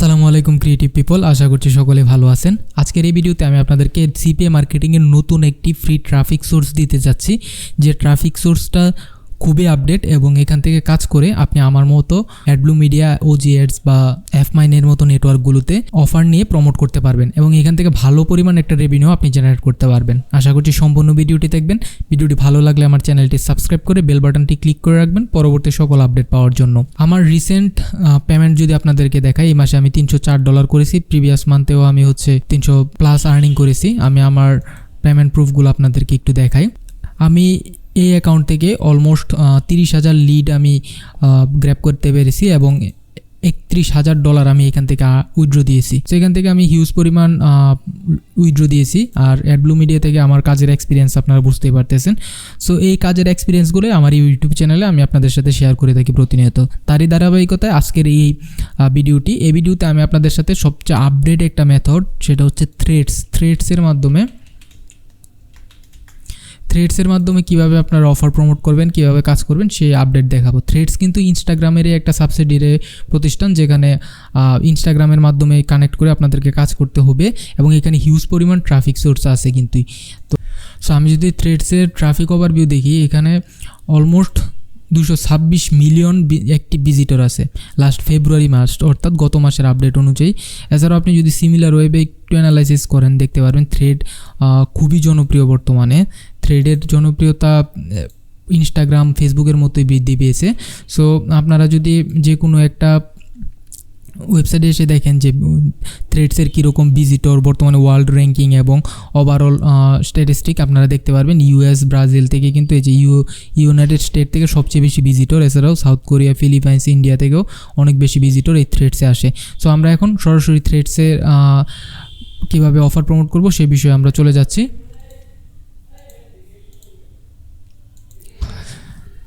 আসসালামু আলাইকুম creative people আশা করছি সকলে ভালো আছেন। আজকের এই ভিডিওতে আমি আপনাদেরকে সিপিএ মার্কেটিংয়ের নতুন একটি ফ্রি ট্রাফিক সোর্স দিতে যাচ্ছি। যে ট্রাফিক সোর্সটা খুবই আপডেট এবং এখান থেকে কাজ করে আপনি আমার মতো অ্যাডব্লু মিডিয়া ওজি অ্যাডস বা এফ মাইনের মতো নেটওয়ার্কগুলোতে অফার নিয়ে প্রমোট করতে পারবেন এবং এখান থেকে ভালো পরিমাণ একটা রেভিনিউ আপনি জেনারেট করতে পারবেন। আশা করছি সম্পূর্ণ ভিডিওটি দেখবেন। ভিডিওটি ভালো লাগলে আমার চ্যানেলটি সাবস্ক্রাইব করে বেল বাটনটি ক্লিক করে রাখবেন পরবর্তী সকল আপডেট পাওয়ার জন্য। আমার রিসেন্ট পেমেন্ট যদি আপনাদেরকে দেখাই, এই মাসে আমি তিনশো চার ডলার করেছি। প্রিভিয়াস মান্থেও আমি হচ্ছে তিনশো প্লাস আর্নিং করেছি। আমি আমার পেমেন্ট প্রুফগুলো আপনাদেরকে একটু দেখাই। আমি এই অ্যাকাউন্ট থেকে অলমোস্ট তিরিশ হাজার লিড আমি গ্র্যাপ করতে পেরেছি এবং একত্রিশ হাজার ডলার আমি এখান থেকে উইথড্র দিয়েছি। তো এখান থেকে আমি হিউজ পরিমাণ উইথড্র দিয়েছি আর অ্যাডব্লু মিডিয়া থেকে আমার কাজের এক্সপিরিয়েন্স আপনারা বুঝতেই পারতেছেন। সো এই কাজের এক্সপিরিয়েন্সগুলো আমার ইউটিউব চ্যানেলে আমি আপনাদের সাথে শেয়ার করে থাকি প্রতিনিয়ত। তারই ধারাবাহিকতায় আজকের এই ভিডিওটি এই ভিডিওতে আমি আপনাদের সাথে সবচেয়ে আপডেট একটা মেথড সেটা হচ্ছে থ্রেডস থ্রেডসের মাধ্যমে থ্রেডসের মাধ্যমে কীভাবে আপনারা অফার প্রমোট করবেন, কীভাবে কাজ করবেন, সেই আপডেট দেখাবো। থ্রেডস কিন্তু ইনস্টাগ্রামেরই একটা সাবসিডিয়ারি প্রতিষ্ঠান যেখানে ইনস্টাগ্রামের মাধ্যমে কানেক্ট করে আপনাদেরকে কাজ করতে হবে এবং এখানে হিউজ পরিমাণ ট্রাফিক সোর্স আছে কিন্তু। তো সো আমি যদি থ্রেডসের ট্রাফিক ওভারভিউ দেখি, এখানে অলমোস্ট দুশো ছাব্বিশ মিলিয়ন একটি ভিজিটর আছে। লাস্ট ফেব্রুয়ারি মাস অর্থাৎ গত মাসের আপডেট অনুযায়ী। এছাড়াও আপনি যদি সিমিলার ওয়েবে একটু অ্যানালাইসিস করেন, দেখতে পারবেন থ্রেড খুবই জনপ্রিয় বর্তমানে। থ্রেডের জনপ্রিয়তা ইনস্টাগ্রাম ফেসবুকের মতোই বৃদ্ধি পেয়েছে। সো আপনারা যদি যে কোনো একটা ওয়েবসাইটে এসে দেখেন যে থ্রেডসের কীরকম ভিজিটর বর্তমানে ওয়ার্ল্ড র্যাঙ্কিং এবং ওভারঅল স্ট্যাটিস্টিক আপনারা দেখতে পারবেন ইউএস ব্রাজিল থেকে কিন্তু এই যে ইউ ইউনাইটেড স্টেট থেকে সবচেয়ে বেশি ভিজিটর এছাড়াও সাউথ কোরিয়া ফিলিপাইন্স ইন্ডিয়া থেকেও অনেক বেশি ভিজিটর এই থ্রেডসে আসে। সো আমরা এখন সরাসরি থ্রেডসের কীভাবে অফার প্রমোট করব সে বিষয়ে আমরা চলে যাচ্ছি।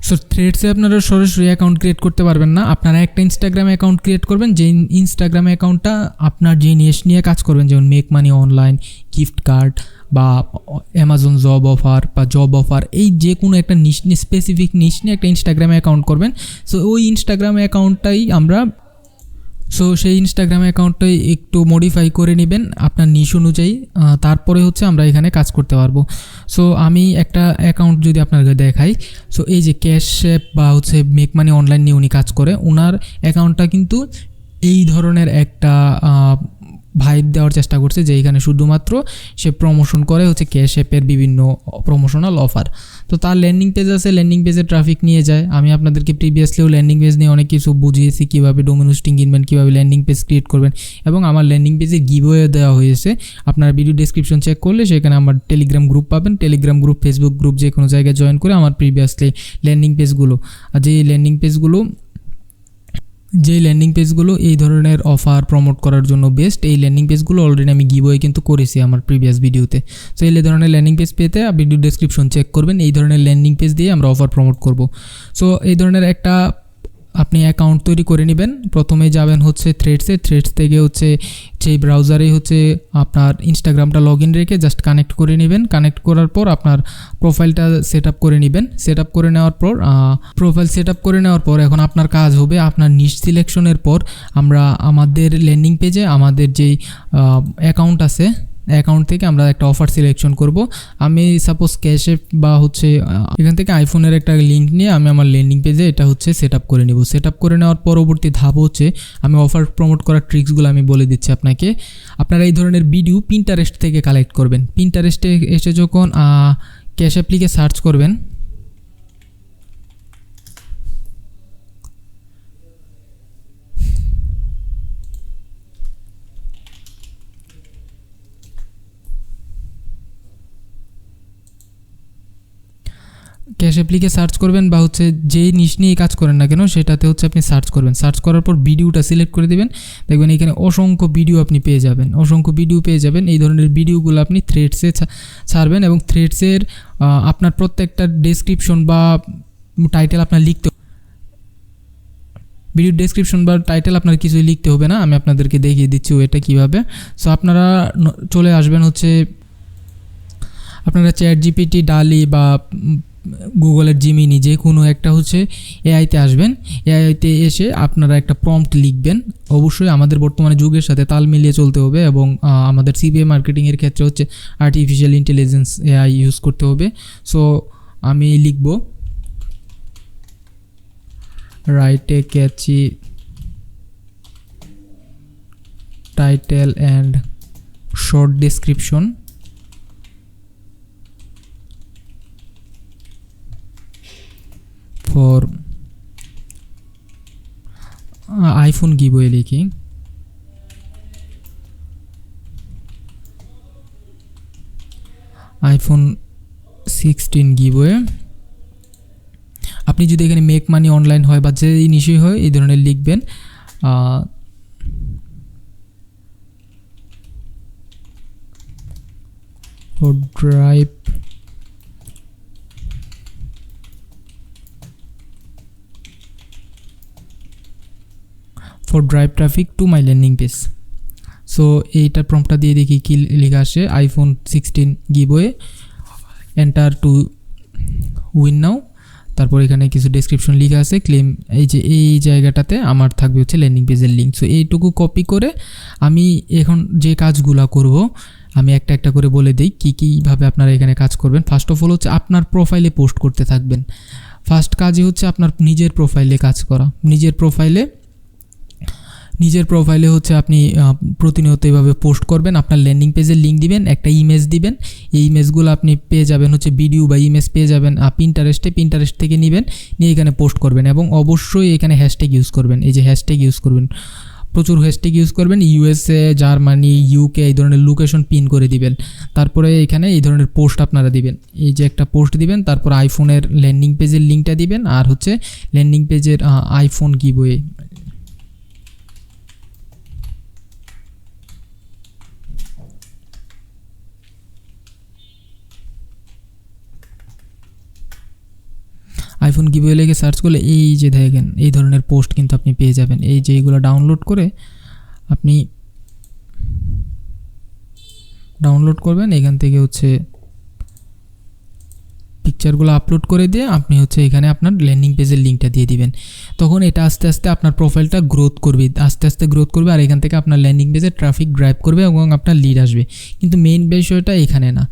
সো থ্রেডসে আপনারা সরাসরি অ্যাকাউন্ট ক্রিয়েট করতে পারবেন না। আপনারা একটা ইনস্টাগ্রাম অ্যাকাউন্ট ক্রিয়েট করবেন, যে ইনস্টাগ্রামে অ্যাকাউন্টটা আপনার যে নিশ নিয়ে কাজ করবেন। যেমন make money online gift card বা অ্যামাজন জব অফার বা জব অফার এই যে কোনো একটা নিশ স্পেসিফিক নিশ নিয়ে একটা ইনস্টাগ্রাম অ্যাকাউন্ট করবেন। সো ওই ইনস্টাগ্রামে অ্যাকাউন্টটাই আমরা সো সেই ইনস্টাগ্রাম অ্যাকাউন্টটাই একটু মডিফাই করে নেবেন আপনার নিশ অনুযায়ী। তারপরে হচ্ছে আমরা এখানে কাজ করতে পারব। সো আমি একটা অ্যাকাউন্ট যদি আপনাকে দেখাই। সো এই যে ক্যাশ বা হচ্ছে মেক মানি অনলাইন নিয়ে উনি কাজ করে। ওনার অ্যাকাউন্টটা কিন্তু এই ধরনের একটা ভাইব দেওয়ার চেষ্টা করছে যে এখানে শুধুমাত্র সে প্রমোশন করে হচ্ছে ক্যাশ অ্যাপের বিভিন্ন প্রমোশনাল অফার তো তার ল্যান্ডিং পেজ আছে ল্যান্ডিং পেজে ট্রাফিক নিয়ে যায়। আমি আপনাদেরকে প্রিভিয়াসলিও ল্যান্ডিং পেজ নিয়ে অনেক কিছু বুঝিয়েছি, কীভাবে ডোমেন হোস্টিং কিনবেন, কীভাবে ল্যান্ডিং পেজ ক্রিয়েট করবেন এবং আমার ল্যান্ডিং পেজে গিভওয়ে দেওয়া হয়েছে। আপনারা ভিডিও ডিসক্রিপশন চেক করলে সেখানে আমার টেলিগ্রাম গ্রুপ পাবেন। টেলিগ্রাম গ্রুপ ফেসবুক গ্রুপ যে কোনো জায়গায় জয়েন করে আমার প্রিভিয়াসলি ল্যান্ডিং পেজগুলো আর যে ল্যান্ডিং পেজগুলো যে ল্যান্ডিং পেজগুলো এই ধরনের অফার প্রমোট করার জন্য বেস্ট এই ল্যান্ডিং পেজগুলো অলরেডি আমি গিবয়ে কিন্তু করেছি আমার প্রিভিয়াস ভিডিওতে সো এই ধরনের ল্যান্ডিং পেজ পেতে ভিডিও ডিসক্রিপশন চেক করবেন, এই ধরনের ল্যান্ডিং পেজ দিয়ে আমরা অফার প্রমোট করব। সো এই ধরনের একটা আপনি অ্যাকাউন্ট তৈরি করে নেবেন। প্রথমে যাবেন হচ্ছে থ্রেডসে থ্রেডস থেকে হচ্ছে সেই ব্রাউজারে হচ্ছে আপনার ইনস্টাগ্রামটা লগ ইন রেখে জাস্ট কানেক্ট করে নেবেন। কানেক্ট করার পর আপনার প্রোফাইলটা সেট আপ করে নেবেন। সেট আপ করে নেওয়ার পর প্রোফাইল সেট আপ করে নেওয়ার পর এখন আপনার কাজ হবে আপনার নিশ সিলেকশনের পর আমরা আমাদের ল্যান্ডিং পেজে আমাদের যেই অ্যাকাউন্ট আছে অ্যাকাউন্ট থেকে আমরা একটা অফার সিলেকশন করব। আমি সাপোজ ক্যাশে বা হচ্ছে এখান থেকে আইফোনের একটা লিঙ্ক নিয়ে আমি আমার লেন্ডিং পেজে এটা হচ্ছে সেট আপ করে নেব। সেট আপ করে নেওয়ার পরবর্তী ধাপ হচ্ছে, আমি অফার প্রমোট করার ট্রিক্সগুলো আমি বলে দিচ্ছি আপনাকে। আপনারা এই ধরনের ভিডিও পিন্টারেস্ট থেকে কালেক্ট করবেন। পিন্টারেস্টে এসে যখন ক্যাশ অ্যাপ্লিকে সার্চ করবেন ক্যাশ অ্যাপ্লিকে সার্চ করবেন বা হচ্ছে যেই নিশ নিয়ে কাজ করেন না কেন, সেটাতে হচ্ছে আপনি সার্চ করবেন। সার্চ করার পর ভিডিওটা সিলেক্ট করে দেবেন। দেখবেন এখানে অসংখ্য ভিডিও আপনি পেয়ে যাবেন। অসংখ্য ভিডিও পেয়ে যাবেন। এই ধরনের ভিডিওগুলো আপনি থ্রেডসে ছাড়বেন এবং থ্রেডসের আপনার প্রত্যেকটা ডেসক্রিপশন বা টাইটেল আপনার লিখতে ভিডিও ডেসক্রিপশন বা টাইটেল আপনার কিছুই লিখতে হবে না। আমি আপনাদেরকে দেখিয়ে দিচ্ছি এটা কীভাবে। সো আপনারা চলে আসবেন হচ্ছে আপনারা চ্যাট জিপিটি ডালি বা গুগলের জিমিনি যে কোনো একটা হচ্ছে এআইতে আসবেন। এআইতে এসে আপনারা একটা প্রম্পট লিখবেন। অবশ্যই আমাদের বর্তমানে যুগের সাথে তাল মিলিয়ে চলতে হবে এবং আমাদের সিবিএ মার্কেটিংয়ের ক্ষেত্রে হচ্ছে আর্টিফিশিয়াল ইন্টেলিজেন্স এআই ইউজ করতে হবে। সো আমি লিখব write catchy title and short description for iPhone giveaway লিখি। আইফোন সিক্সটিন গিবয়ে আপনি যদি এখানে মেক মানি অনলাইন হয় বা যে জিনিসই হয় এই ধরনের লিখবেন। Ah, for drive traffic to my landing page. So এইটা প্রম্পটটা দিয়ে দেখি কি লেখা আসে। IPhone sixteen giveaway enter to win now তারপর এখানে কিছু ডেসক্রিপশন লেখা আছে ক্লেম এই যে, এই জায়গাটাতে আমার থাকবে হচ্ছে ল্যান্ডিং পেজের লিঙ্ক সো এইটুকু কপি করে আমি এখন যে কাজগুলা করব, আমি একটা একটা করে বলে দিই কী, কীভাবে আপনারা এখানে কাজ করবেন। ফার্স্ট অফ অল হচ্ছে আপনার প্রোফাইলে পোস্ট করতে থাকবেন। ফার্স্ট কাজই হচ্ছে আপনার নিজের প্রোফাইলে কাজ করা। নিজের প্রোফাইলে নিজের প্রোফাইলে হচ্ছে আপনি প্রতিনিয়ত এভাবে পোস্ট করবেন, আপনার ল্যান্ডিং পেজের লিঙ্ক দিবেন, একটা ইমেজ দিবেন, এই ইমেজগুলো আপনি পেয়ে যাবেন হচ্ছে ভিডিও বা ইমেজ পেয়ে যাবেন পিন্টারেস্টে পিন্টারেস্ট থেকে নেবেন, নিয়ে এখানে পোস্ট করবেন এবং অবশ্যই এখানে হ্যাশট্যাগ ইউজ করবেন, এই যে হ্যাশট্যাগ ইউজ করবেন। প্রচুর হ্যাশট্যাগ ইউজ করবেন ইউএসএ জার্মানি ইউকে এই ধরনের লোকেশন পিন করে দিবেন। তারপরে এখানে এই ধরনের পোস্ট আপনারা দিবেন। এই যে একটা পোস্ট দিবেন, তারপর আইফোনের ল্যান্ডিং পেজের লিঙ্কটা দিবেন, আর হচ্ছে ল্যান্ডিং পেজের আইফোন গিবয়ে আইফোন গিভওয়ে লেগে সার্চ করলে এই যে দেখেন, এই ধরনের পোস্ট কিন্তু আপনি পেয়ে যাবেন। এই যে এইগুলো ডাউনলোড করে আপনি ডাউনলোড করবেন, এখান থেকে হচ্ছে পিকচারগুলো আপলোড করে দিয়ে আপনি হচ্ছে এখানে আপনার ল্যান্ডিং পেজের লিঙ্কটা দিয়ে দিবেন। তখন এটা আস্তে আস্তে আপনার প্রোফাইলটা গ্রোথ করবে, আস্তে আস্তে গ্রোথ করবে আর এখান থেকে আপনার ল্যান্ডিং পেজে ট্রাফিক ড্রাইভ করবে এবং আপনার লিড আসবে। কিন্তু মেইন বিষয়টা এখানে না।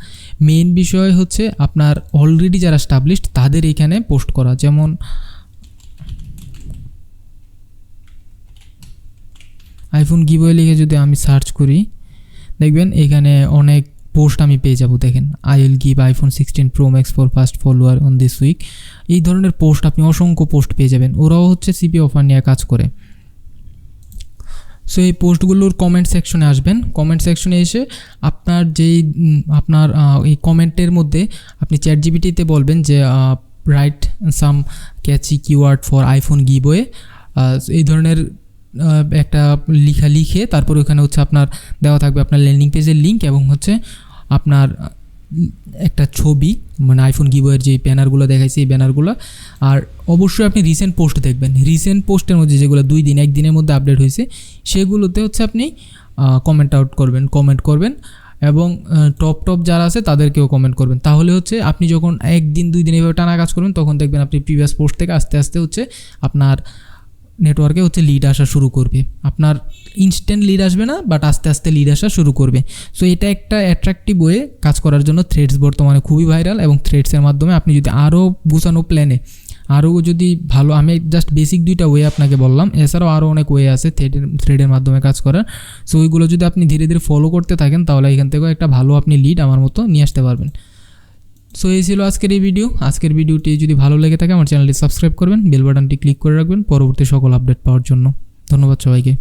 মেইন বিষয় হচ্ছে আপনার অলরেডি যারা স্টাবলিশড তাদের এখানে পোস্ট করা। যেমন আইফোন গিবয়ে লিখে যদি আমি সার্চ করি, দেখবেন এখানে অনেক পোস্ট আমি পেয়ে যাব, দেখেন। I will give iPhone sixteen pro max for first follower on this week এই ধরনের পোস্ট, আপনি অসংখ্য পোস্ট পেয়ে যাবেন। ওরাও হচ্ছে সিপি অফার নিয়ে কাজ করে। সো এই পোস্টগুলোর কমেন্ট সেকশনে আসবেন। কমেন্ট সেকশনে এসে আপনার যেই আপনার এই কমেন্টের মধ্যে আপনি চ্যাট জিবিটিতে বলবেন যে write some catchy keyword for iPhone giveaway এই ধরনের একটা লিখা লিখে তারপর ওখানে হচ্ছে আপনার দেওয়া থাকবে আপনার ল্যান্ডিং পেজের লিঙ্ক এবং হচ্ছে আপনার একটা ছবি মানে আইফোন গিবয়ের যে ব্যানারগুলো দেখাইছে এই ব্যানারগুলো। আর অবশ্যই আপনি রিসেন্ট পোস্ট দেখবেন। রিসেন্ট পোস্টের মধ্যে যেগুলো দুই দিন, একদিনের মধ্যে আপডেট হয়েছে, সেগুলোতে হচ্ছে আপনি কমেন্ট আউট করবেন কমেন্ট করবেন এবং টপ টপ যারা আছে তাদেরকেও কমেন্ট করবেন। তাহলে হচ্ছে আপনি যখন একদিন, দুই দিন এভাবে টানা কাজ করবেন, তখন দেখবেন আপনি প্রিভিয়াস পোস্ট থেকে আস্তে আস্তে হচ্ছে আপনার নেটওয়ার্কে হচ্ছে লিড আসা শুরু করবে। আপনার ইনস্ট্যান্ট লিড আসবে না বাট আস্তে আস্তে লিড আসা শুরু করবে। সো এটা একটা অ্যাট্রাকটিভ ওয়ে কাজ করার জন্য থ্রেডস বর্তমানে খুবই ভাইরাল এবং থ্রেডসের মাধ্যমে আপনি যদি আরও গুছানো প্ল্যানে আরও যদি ভালো, আমি জাস্ট বেসিক দুইটা ওয়ে আপনাকে বললাম। এছাড়াও আরও অনেক ওয়ে আছে থ্রেডের থ্রেডের মাধ্যমে কাজ করার। সো ওইগুলো যদি আপনি ধীরে ধীরে ফলো করতে থাকেন, তাহলে এখান থেকেও একটা ভালো আপনি লিড আমার মতো নিয়ে আসতে পারবেন। সো এই ছিল আজকের এই ভিডিও আজকের ভিডিওটি যদি ভালো লেগে থাকে, আমার চ্যানেলটি সাবস্ক্রাইব করবেন বেল বাটনটি ক্লিক করে রাখবেন, পরবর্তী সকল আপডেট পাওয়ার জন্য। ধন্যবাদ সবাইকে।